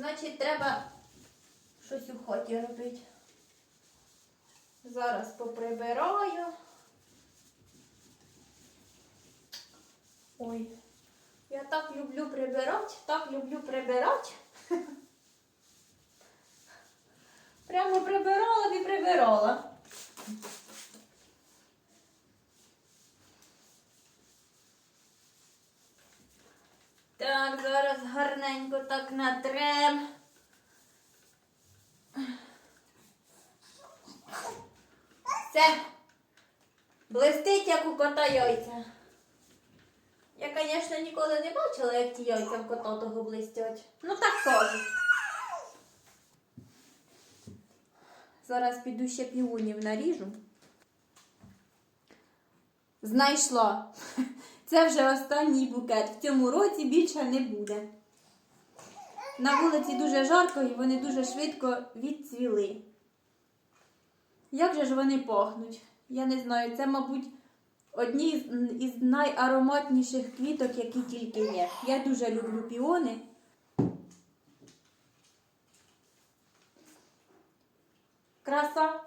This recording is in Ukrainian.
Значить, треба щось у хаті робити. Зараз поприбираю. Ой, я так люблю прибирати, так люблю прибирати. Прямо прибирала і прибирала. Так, зараз гарненько так натрем. Все. Блистить, як у кота яйця. Я, звісно, ніколи не бачила, як ті яйця в кота того блистять. Ну так кажуть. Зараз піду ще півунів наріжу. Знайшла. Це вже останній букет. В цьому році більше не буде. На вулиці дуже жарко і вони дуже швидко відцвіли. Як же ж вони пахнуть? Я не знаю, це, мабуть, одні із найароматніших квіток, які тільки є. Я дуже люблю піони. Краса.